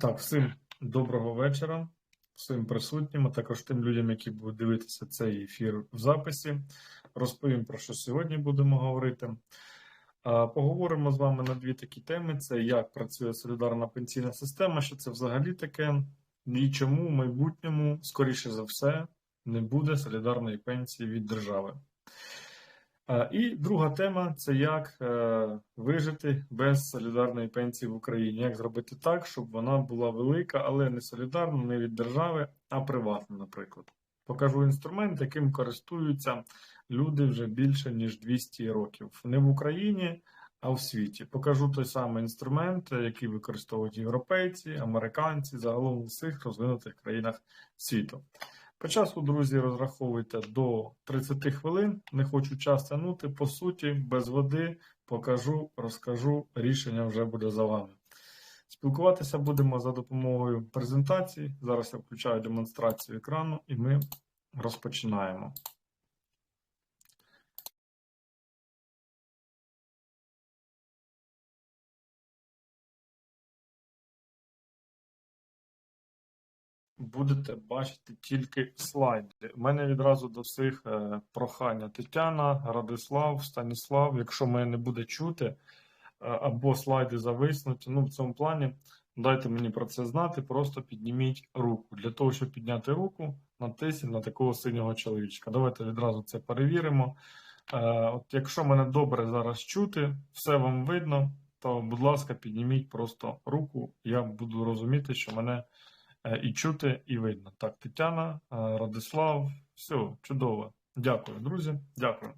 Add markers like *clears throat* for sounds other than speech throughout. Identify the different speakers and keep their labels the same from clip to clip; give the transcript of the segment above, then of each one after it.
Speaker 1: Так, всім доброго вечора, всім присутнім, а також тим людям, які будуть дивитися цей ефір в записі. Розповім про що сьогодні будемо говорити. Поговоримо з вами на дві такі теми: це як працює солідарна пенсійна система, що це взагалі таке, і чому в майбутньому, скоріше за все, не буде солідарної пенсії від держави. А, І друга тема це як е, вижити без солідарної пенсії в Україні. Як зробити так, щоб вона була велика, але не солідарна, не від держави, а приватна, наприклад. Покажу інструмент, яким користуються люди вже більше ніж 200 років. Не в Україні, а в світі. Покажу той самий інструмент, який використовують європейці, американці, загалом у всіх розвинутих країнах світу. По часу, друзі, розраховуйте до 30 хвилин. Не хочу час тянути. По суті, без води покажу, розкажу. Рішення вже буде за вами. Спілкуватися будемо за допомогою презентації. Зараз я включаю демонстрацію екрану і ми розпочинаємо. Будете бачити тільки слайди. У мене відразу до всіх е, прохання Тетяна, Радислав, Станіслав. Якщо мене не буде чути, е, або слайди зависнуть, ну в цьому плані дайте мені про це знати, просто підніміть руку. Для того, щоб підняти руку, натисніть на такого синього чоловічка. Давайте відразу це перевіримо. Е, от Якщо мене добре зараз чути, все вам видно, то, будь ласка, підніміть просто руку, я буду розуміти, що мене. Е, і чути, і видно. Так, Тетяна, е, Радислав, все, чудово. Дякую, друзі. Дякую.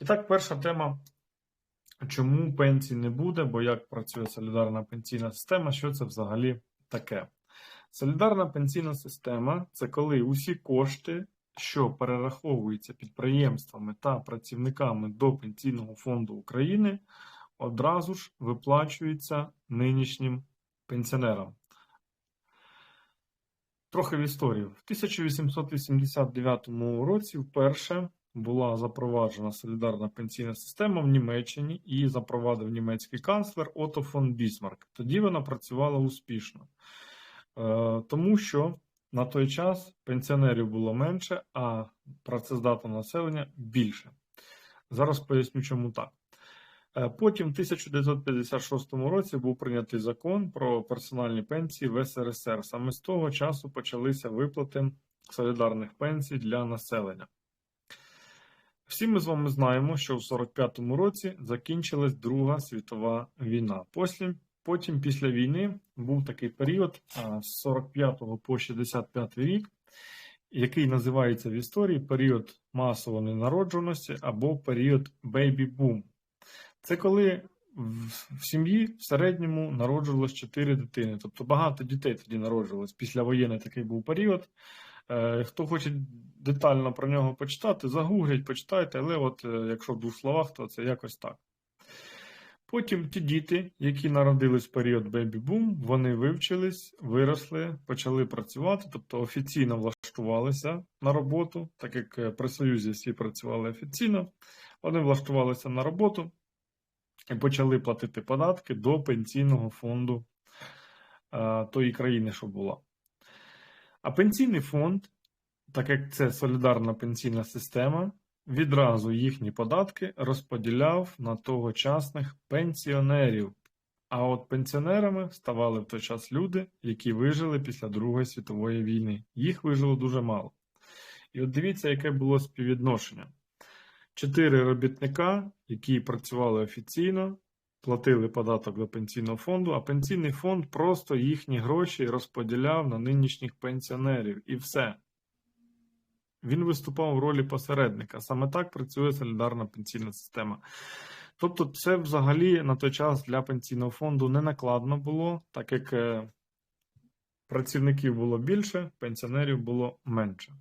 Speaker 1: І так, перша тема. Чому пенсії не буде, бо як працює солідарна пенсійна система, що це взагалі таке? Солідарна пенсійна система це коли усі кошти, що перераховуються підприємствами та працівниками до Пенсійного фонду України, одразу ж виплачуються нинішнім пенсіонерам. Трохи в історію. В 1889 році вперше була запроваджена солідарна пенсійна система в Німеччині і запровадив німецький канцлер Отто фон Бісмарк. Тоді вона працювала успішно, е, тому що на той час пенсіонерів було менше, а працездатного населення більше. Зараз поясню, чому так. Е, потім, в 1956 році, був прийнятий закон про персональні пенсії в СРСР. Саме з того часу почалися виплати солідарних пенсій для населення. Всі ми з вами знаємо, що в 45-му році закінчилась Друга світова війна. Потім, потім, після війни, був такий період з 45 по 65 рік, який називається в історії період масової ненародженості або період бейбі-бум. Це коли в сім'ї в середньому народжувалось 4 дитини. Тобто багато дітей тоді народжувалось. Післявоєнний такий був період. Е, хто хоче детально про нього почитати, загуглять, почитайте, але от е, якщо в двох словах, то це якось так. Потім ті діти, які народились в період бебі-бум, вони вивчились, виросли, почали працювати, тобто офіційно влаштувалися на роботу, так як е, при Союзі всі працювали офіційно, вони влаштувалися на роботу почали платити податки до пенсійного фонду е, тої країни, що була. А пенсійний фонд, так як це солідарна пенсійна система, відразу їхні податки розподіляв на тогочасних пенсіонерів. А от пенсіонерами ставали в той час люди, які вижили після Другої світової війни. Їх вижило дуже мало. І от дивіться, яке було співвідношення. Чотири робітника, які працювали офіційно, платили податок до пенсійного фонду, а пенсійний фонд просто їхні гроші розподіляв на нинішніх пенсіонерів і все. Він виступав в ролі посередника. Саме так працює солідарна пенсійна система. Тобто, це взагалі на той час для пенсійного фонду не накладно було, так як е, працівників було більше, пенсіонерів було менше.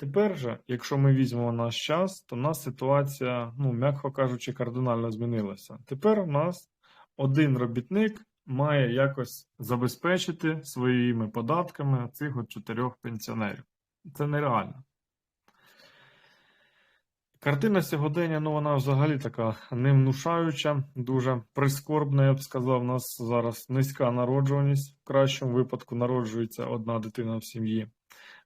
Speaker 1: Тепер же, якщо ми візьмемо наш час, то в нас ситуація, ну, м'яко кажучи, кардинально змінилася. Тепер у нас один робітник має якось забезпечити своїми податками цих от чотирьох пенсіонерів. Це нереально. Картина сьогодення, ну вона взагалі така невнушаюча, дуже прискорбна, я б сказав. У нас зараз низька народжуваність. В кращому випадку народжується одна дитина в сім'ї.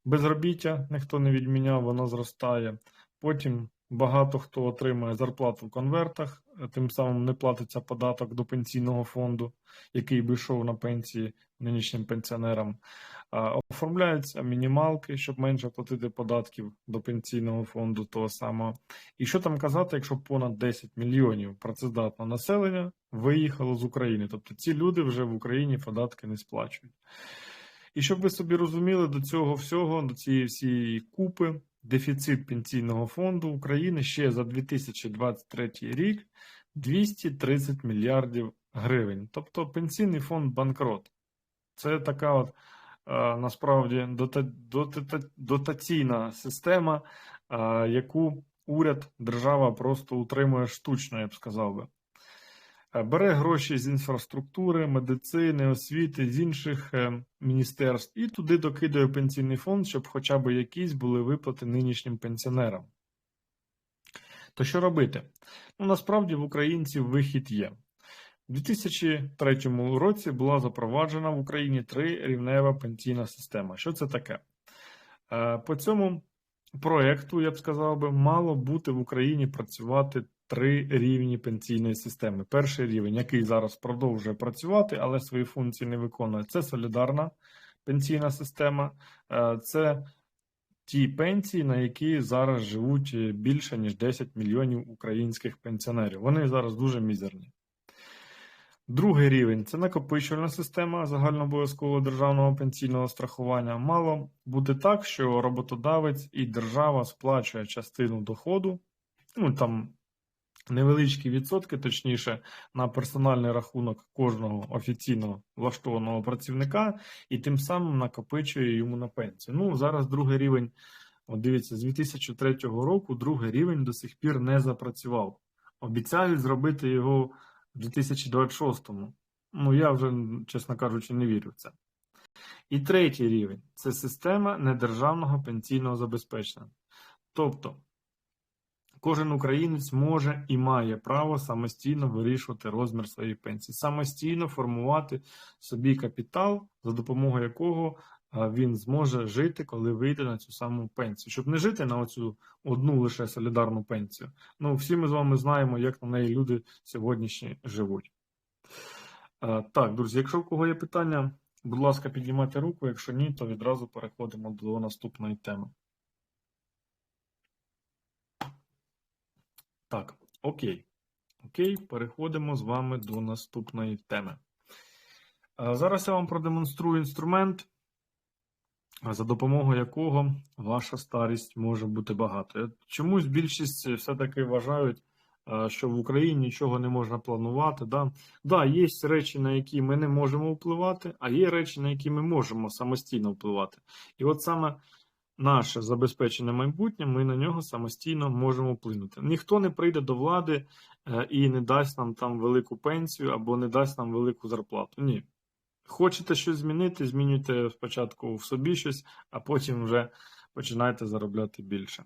Speaker 1: Безробіття ніхто не відміняв, воно зростає. Потім багато хто отримує зарплату в конвертах, е, тим самим не платиться податок до пенсійного фонду, який би йшов на пенсії нинішнім пенсіонерам. Оформляються мінімалки, щоб менше платити податків до пенсійного фонду того самого. І що там казати, якщо понад 10 мільйонів працездатного населення виїхало з України? Тобто ці люди вже в Україні податки не сплачують. І щоб ви собі розуміли, до цього всього, до цієї всієї купи, дефіцит пенсійного фонду України ще за 2023 рік 230 мільярдів гривень. Тобто пенсійний фонд банкрот. Це така от е, насправді дота- дота- дотаційна система, е, яку уряд, держава просто утримує штучно, я б сказав би. Е, Бере гроші з інфраструктури, медицини, освіти, з інших е, міністерств і туди докидає пенсійний фонд, щоб хоча б якісь були виплати нинішнім пенсіонерам. То що робити? Ну, насправді в українців вихід є. У 2003 році була запроваджена в Україні трирівнева пенсійна система. Що це таке? Е, По цьому проєкту, я б сказав би, мало бути в Україні працювати три рівні пенсійної системи. Перший рівень, який зараз продовжує працювати, але свої функції не виконує, це солідарна пенсійна система. Е, Це ті пенсії, на які зараз живуть більше ніж 10 мільйонів українських пенсіонерів. Вони зараз дуже мізерні. Другий рівень це накопичувальна система загальнообов'язкового державного пенсійного страхування. Мало бути так, що роботодавець і держава сплачує частину доходу, ну там невеличкі відсотки, точніше, на персональний рахунок кожного офіційно влаштованого працівника, і тим самим накопичує йому на пенсію. Ну, зараз другий рівень, от дивіться, з 2003 року другий рівень до сих пір не запрацював. Обіцяють зробити його в 2026-му. Ну, я вже, чесно кажучи, не вірю в це. І третій рівень це система недержавного пенсійного забезпечення. Тобто, кожен українець може і має право самостійно вирішувати розмір своєї пенсії, самостійно формувати собі капітал, за допомогою якого він зможе жити, коли вийде на цю саму пенсію. Щоб не жити на оцю одну лише солідарну пенсію. Ну, всі ми з вами знаємо, як на неї люди сьогоднішні живуть. Так, друзі, якщо в кого є питання, будь ласка, піднімайте руку. Якщо ні, то відразу переходимо до наступної теми. Так, окей. Окей, переходимо з вами до наступної теми. Е, Зараз я вам продемонструю інструмент, е, за допомогою якого ваша старість може бути багатою. Чомусь більшість все-таки вважають, е, що в Україні нічого не можна планувати. Да? Да, є речі, на які ми не можемо впливати, а є речі, на які ми можемо самостійно впливати. І от саме наше забезпечене майбутнє, ми на нього самостійно можемо вплинути. Ніхто не прийде до влади е, і не дасть нам там велику пенсію або не дасть нам велику зарплату. Ні. Хочете щось змінити, змінюйте спочатку в собі щось, а потім вже починайте заробляти більше.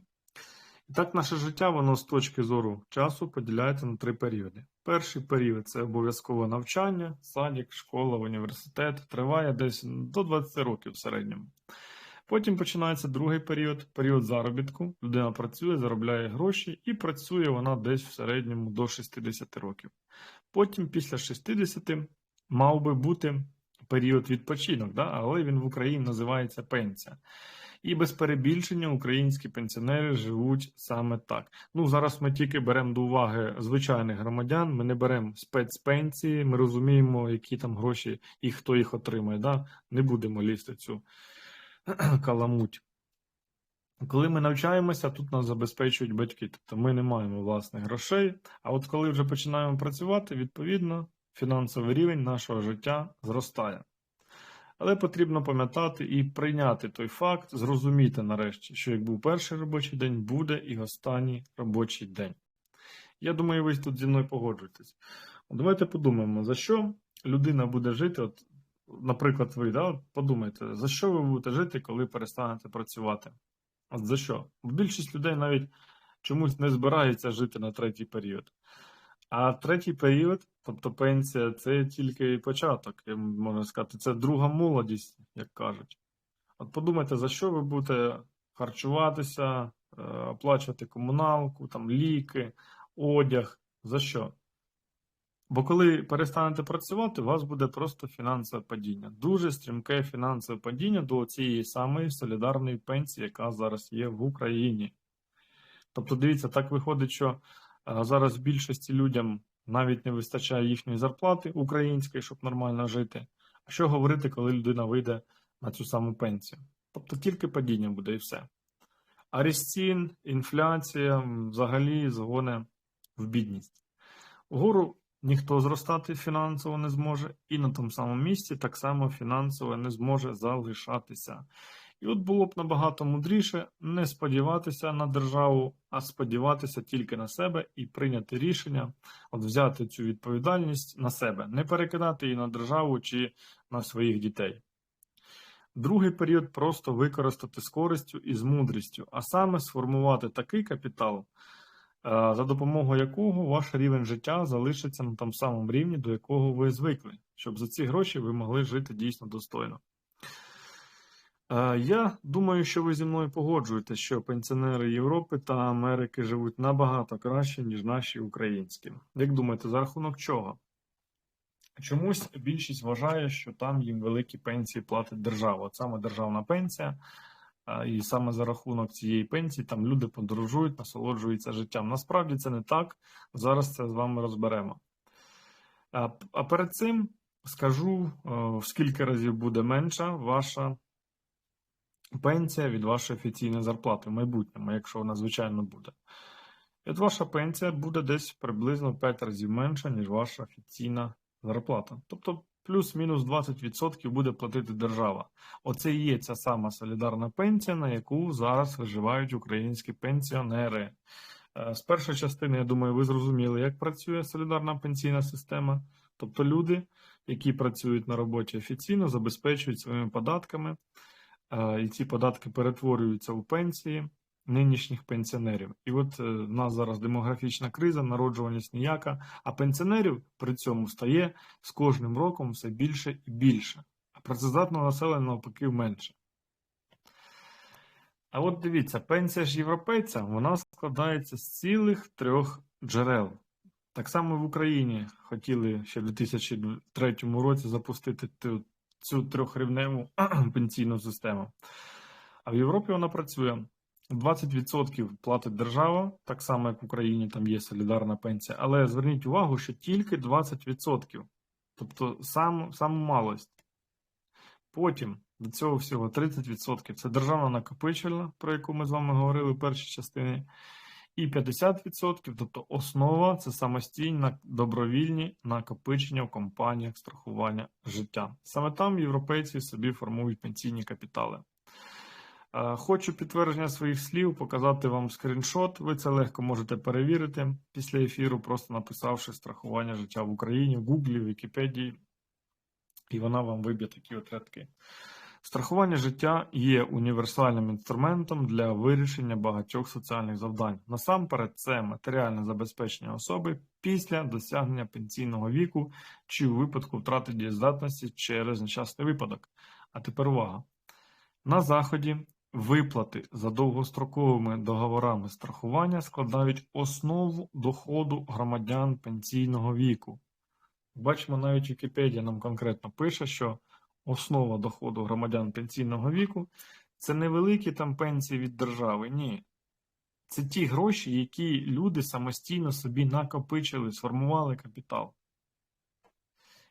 Speaker 1: І так, наше життя, воно з точки зору часу поділяється на три періоди. Перший період це обов'язкове навчання, садик, школа, університет, триває десь до 20 років в середньому. Потім починається другий період, період заробітку. Людина працює, заробляє гроші і працює вона десь в середньому до 60 років. Потім, після 60, мав би бути період відпочинок, да? але він в Україні називається пенсія. І без перебільшення українські пенсіонери живуть саме так. Ну зараз ми тільки беремо до уваги звичайних громадян. Ми не беремо спецпенсії, ми розуміємо, які там гроші і хто їх отримає. Да? Не будемо лізти цю *clears throat* каламуть. Коли ми навчаємося, тут нас забезпечують батьки. Тобто ми не маємо власних грошей. А от коли вже починаємо працювати, відповідно, фінансовий рівень нашого життя зростає. Але потрібно пам'ятати і прийняти той факт, зрозуміти нарешті, що як був перший робочий день, буде і останній робочий день. Я думаю, ви тут зі мною погоджуєтесь. Давайте подумаємо, за що людина буде жити. От, наприклад, ви да, подумайте, за що ви будете жити, коли перестанете працювати? От за що? Більшість людей навіть чомусь не збирається жити на третій період. А третій період, тобто пенсія, це тільки початок, можна сказати, це друга молодість, як кажуть. От подумайте, за що ви будете харчуватися, е, оплачувати комуналку, там, ліки, одяг, за що? Бо коли перестанете працювати, у вас буде просто фінансове падіння. Дуже стрімке фінансове падіння до цієї самої солідарної пенсії, яка зараз є в Україні. Тобто, дивіться, так виходить, що е, зараз більшості людям навіть не вистачає їхньої зарплати української, щоб нормально жити. А що говорити, коли людина вийде на цю саму пенсію? Тобто тільки падіння буде і все. А ріст цін, інфляція взагалі згоне в бідність. Вгору ніхто зростати фінансово не зможе, і на тому самому місці так само фінансово не зможе залишатися. І от було б набагато мудріше не сподіватися на державу, а сподіватися тільки на себе і прийняти рішення, от взяти цю відповідальність на себе, не перекидати її на державу чи на своїх дітей. Другий період просто використати з користю і з мудрістю, а саме сформувати такий капітал, за допомогою якого ваш рівень життя залишиться на тому самому рівні, до якого ви звикли, щоб за ці гроші ви могли жити дійсно достойно. Е, Я думаю, що ви зі мною погоджуєтесь, що пенсіонери Європи та Америки живуть набагато краще, ніж наші українські. Як думаєте, за рахунок чого? Чомусь більшість вважає, що там їм великі пенсії платить держава. От саме державна пенсія, і саме за рахунок цієї пенсії там люди подорожують, насолоджуються життям. Насправді це не так. Зараз це з вами розберемо. А, перед цим скажу, е, в скільки разів буде менша ваша пенсія від вашої офіційної зарплати в майбутньому, якщо вона звичайно буде. От ваша пенсія буде десь приблизно 5 разів менша, ніж ваша офіційна зарплата. Тобто плюс-мінус 20% буде платити держава. Оце і є ця сама солідарна пенсія, на яку зараз виживають українські пенсіонери. Е, З першої частини, я думаю, ви зрозуміли, як працює солідарна пенсійна система. Тобто люди, які працюють на роботі офіційно, забезпечують своїми податками, е, і ці податки перетворюються у пенсії нинішніх пенсіонерів. І от е, в нас зараз демографічна криза, народжуваність ніяка, а пенсіонерів при цьому стає з кожним роком все більше і більше, а працездатного населення навпаки менше. А от дивіться, пенсія ж європейця вона складається з цілих трьох джерел. Так само в Україні хотіли ще в 2003 році запустити цю трьохрівневу *clears throat* пенсійну систему. А в Європі вона працює. 20% платить держава, так само як в Україні, там є солідарна пенсія. Але зверніть увагу, що тільки 20%. Тобто сам, саму малость. Потім до цього всього 30% це державна накопичувальна, про яку ми з вами говорили в першій частині. І 50%, тобто основа це самостійні добровільні накопичення в компаніях страхування життя. Саме там європейці собі формують пенсійні капітали. Е, Хочу підтвердження своїх слів, показати вам скріншот. Ви це легко можете перевірити після ефіру, просто написавши страхування життя в Україні в Гуглі, Вікіпедії, і вона вам виб'є такі от рядки. Страхування життя є універсальним інструментом для вирішення багатьох соціальних завдань. Насамперед, це матеріальне забезпечення особи після досягнення пенсійного віку чи у випадку втрати дієздатності через нещасний випадок. А тепер увага. На заході виплати за довгостроковими договорами страхування складають основу доходу громадян пенсійного віку. Бачимо, навіть Вікіпедія нам конкретно пише, що основа доходу громадян пенсійного віку це невеликі там пенсії від держави. Ні. Це ті гроші, які люди самостійно собі накопичили, сформували капітал.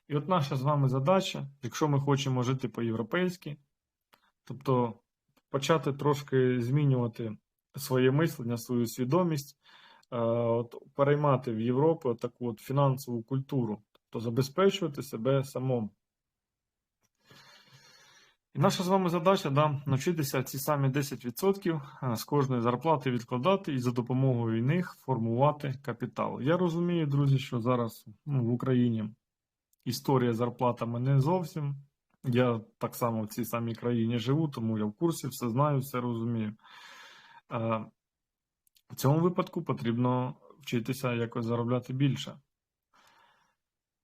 Speaker 1: І от наша з вами задача, якщо ми хочемо жити по-європейськи, тобто почати трошки змінювати своє мислення, свою свідомість, е, от, переймати в Європі таку от фінансову культуру, тобто забезпечувати себе самому. І наша з вами задача да, навчитися ці самі 10% е, з кожної зарплати відкладати і за допомогою них формувати капітал. Я розумію, друзі, що зараз ну, в Україні історія з зарплатами не зовсім. Я так само в цій самій країні живу, тому я в курсі, все знаю, все розумію. Е, В цьому випадку потрібно вчитися якось заробляти більше.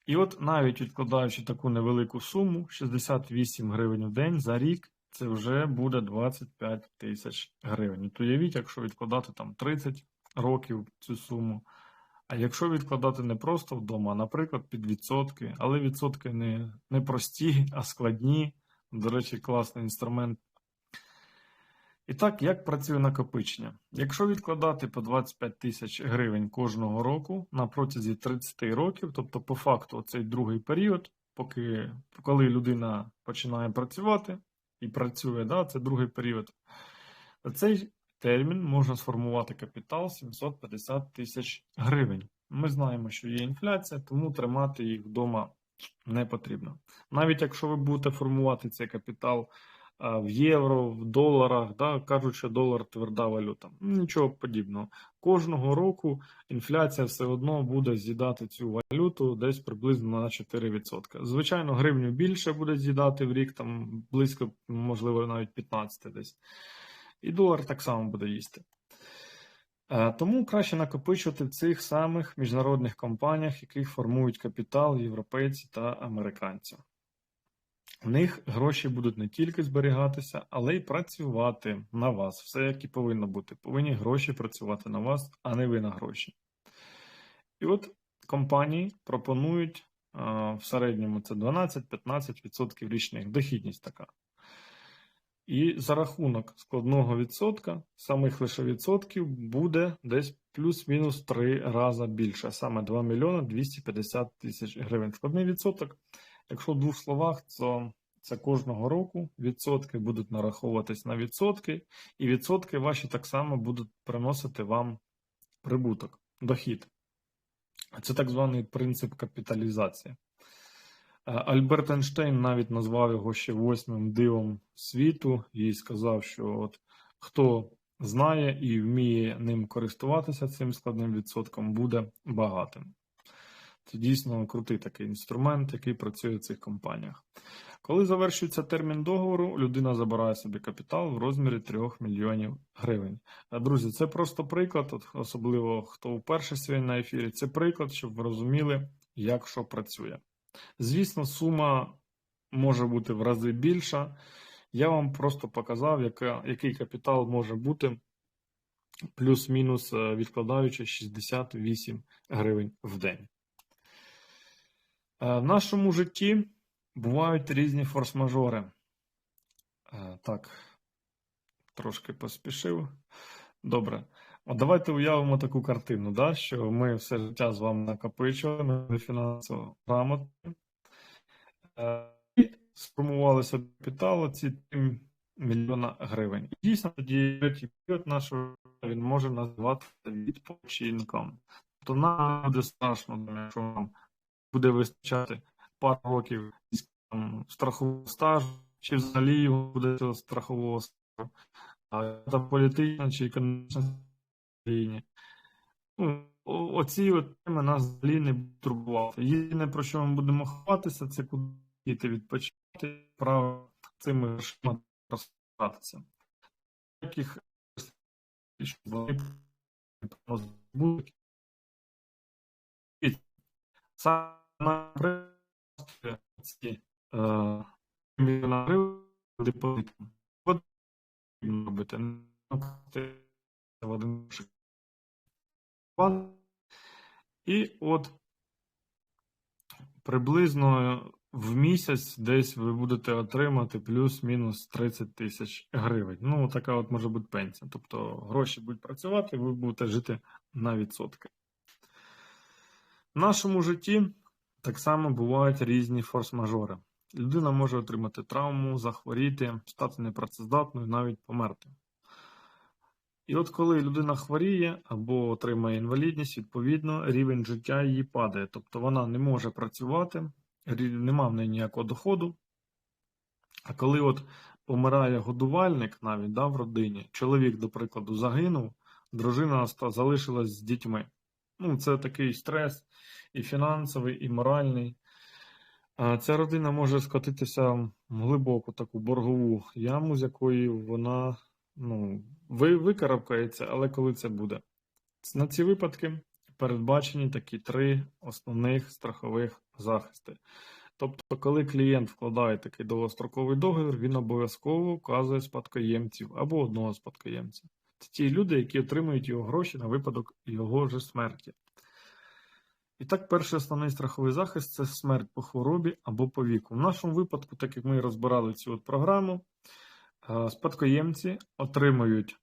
Speaker 1: І от навіть відкладаючи таку невелику суму 68 гривень в день за рік, це вже буде 25 тисяч гривень. Уявіть, якщо відкладати там 30 років цю суму. А якщо відкладати не просто вдома, а, наприклад, під відсотки, але відсотки не, не прості, а складні. До речі, класний інструмент. І так, як працює накопичення? Якщо відкладати по 25 тисяч гривень кожного року на протязі 30 років, тобто по факту цей другий період, поки коли людина починає працювати і працює, да, це другий період, цей термін можна сформувати капітал 750 тисяч гривень. Ми знаємо, що є інфляція, тому тримати їх вдома не потрібно. Навіть якщо ви будете формувати цей капітал в євро, в доларах, да, кажуть, долар тверда валюта. Нічого подібного. Кожного року інфляція все одно буде з'їдати цю валюту десь приблизно на 4%. Звичайно, гривню більше буде з'їдати в рік, там близько, можливо, навіть 15 десь. І долар так само буде їсти. Е, Тому краще накопичувати в цих самих міжнародних компаніях, яких формують капітал європейці та американці. В них гроші будуть не тільки зберігатися, але й працювати на вас. Все як і повинно бути. Повинні гроші працювати на вас, а не ви на гроші. І от компанії пропонують в середньому це 12-15% річних дохідність така. І за рахунок складного відсотка, самих лише відсотків, буде десь плюс-мінус 3 рази більше, саме 2 мільйони 250 тисяч гривень. Складний відсоток, якщо в двох словах, то це кожного року відсотки будуть нараховуватись на відсотки, і відсотки ваші так само будуть приносити вам прибуток, дохід. Це так званий принцип капіталізації. Е, Альберт Ейнштейн навіть назвав його ще восьмим дивом світу і сказав, що от хто знає і вміє ним користуватися цим складним відсотком, буде багатим. Це дійсно крутий такий інструмент, який працює в цих компаніях. Коли завершується термін договору, людина забирає собі капітал в розмірі 3 мільйонів гривень. Е, Друзі, це просто приклад, особливо хто вперше сьогодні на ефірі, це приклад, щоб ви розуміли, як що працює. Звісно, сума може бути в рази більша. Я вам просто показав, яка, який капітал може бути плюс-мінус е, відкладаючи 68 гривень в день. Е, В нашому житті бувають різні форс-мажори. Е, Так, трошки поспішив. Добре. От давайте уявимо таку картину, да, що ми все життя з вами накопичували, ми фінансово грамотні. Е, І сформували собі капітал ці 3 мільйона гривень. І дійсно тоді третій період нашого він може називати відпочинком. Тобто нам буде страшно, якщо нам буде вистачати пару років страхового стажу, чи взагалі його буде цього страхового стажу, а політична чи економічна країні. Ну, оці теми нас взагалі не будуть турбувати. Єдине, про що ми будемо ховатися, це куди йти відпочити, право цими грошима розпратися. Таких вони приносили Саме ці е, мільйона гривень депозитом. Потрібно робити. От приблизно в місяць десь ви будете отримати плюс-мінус 30 тисяч гривень. Ну, така от може бути пенсія. Тобто гроші будуть працювати, ви будете жити на відсотки. В нашому житті так само бувають різні форс-мажори. Людина може отримати травму, захворіти, стати непрацездатною, навіть померти. І от коли людина хворіє або отримає інвалідність, відповідно, рівень життя її падає. Тобто вона не може працювати, нема в неї ніякого доходу. А коли от помирає годувальник навіть да, в родині, чоловік, до прикладу, загинув, дружина залишилась з дітьми. Ну, це такий стрес і фінансовий, і моральний. Ця родина може скотитися в глибоку таку боргову яму, з якої вона ну, ви, викарабкається, але коли це буде? На ці випадки передбачені такі три основних страхових захисти. Тобто, коли клієнт вкладає такий довгостроковий договір, він обов'язково вказує спадкоємців або одного спадкоємця. Це ті люди, які отримують його гроші на випадок його же смерті. І так, перший основний страховий захист це смерть по хворобі або по віку. В нашому випадку, так як ми розбирали цю от програму, спадкоємці отримують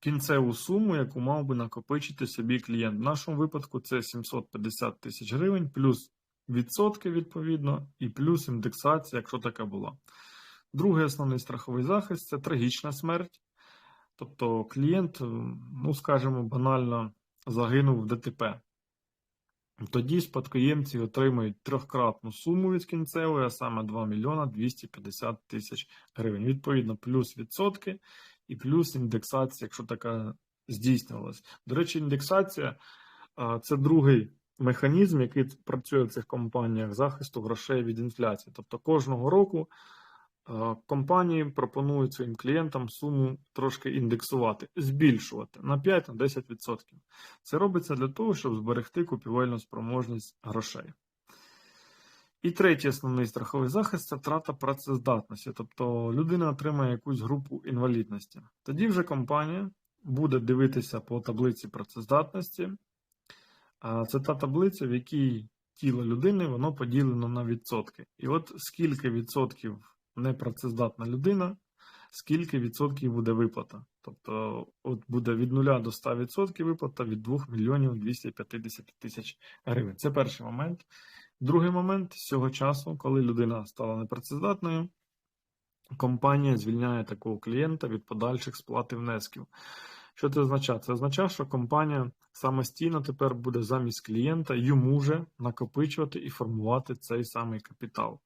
Speaker 1: кінцеву суму, яку мав би накопичити собі клієнт. В нашому випадку це 750 тисяч гривень, плюс відсотки відповідно, і плюс індексація, якщо така була. Другий основний страховий захист це трагічна смерть. Тобто клієнт, ну скажімо, банально загинув в ДТП. Тоді спадкоємці отримують трьохкратну суму від кінцевої, а саме 2 мільйона 250 тисяч гривень. Відповідно, плюс відсотки і плюс індексація, якщо така здійснювалась. До речі, індексація це другий механізм, який працює в цих компаніях захисту грошей від інфляції. Тобто кожного року компанії пропонують своїм клієнтам суму трошки індексувати, збільшувати на 5-10%. Це робиться для того, щоб зберегти купівельну спроможність грошей. І третій основний страховий захист це втрата працездатності, тобто людина отримає якусь групу інвалідності. Тоді вже компанія буде дивитися по таблиці працездатності. Це та таблиця, в якій тіло людини воно поділено на відсотки. І от скільки відсотків непрацездатна людина, скільки відсотків буде виплата. Тобто от буде від 0 до 100% виплата від 2 мільйонів 250 тисяч гривень. Це перший момент. Другий момент з цього часу, коли людина стала непрацездатною, компанія звільняє такого клієнта від подальших сплати внесків. Що це означає? Це означає, що компанія самостійно тепер буде замість клієнта йому же накопичувати і формувати цей самий капітал.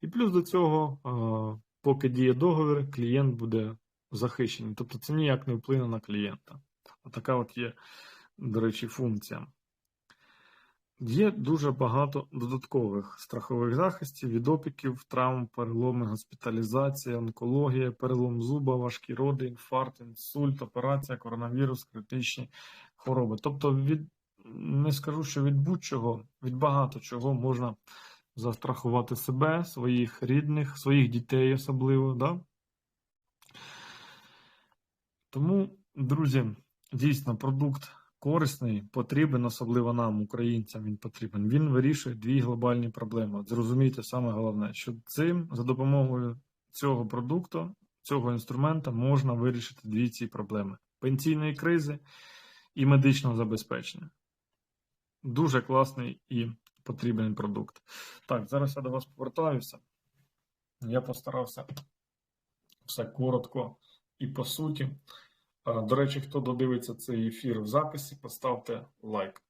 Speaker 1: І плюс до цього, поки діє договір, клієнт буде захищений. Тобто це ніяк не вплине на клієнта. Отака от є, до речі, функція. Є дуже багато додаткових страхових захистів від опіків, травм, переломи, госпіталізація, онкологія, перелом зуба, важкі роди, інфаркт, інсульт, операція, коронавірус, критичні хвороби. Тобто, від не скажу, що від будь-чого, від багато чого можна застрахувати себе, своїх рідних, своїх дітей особливо. Да? Тому, друзі, дійсно продукт корисний, потрібен, особливо нам, українцям, він потрібен. Він вирішує дві глобальні проблеми. Зрозумійте саме головне, що цим за допомогою цього продукту, цього інструмента можна вирішити дві ці проблеми: пенсійної кризи і медичного забезпечення. Дуже класний і потрібен продукт. Так, зараз я до вас повертаюся. Я постарався все коротко і по суті. До речі, хто додивиться цей ефір в записі, поставте лайк.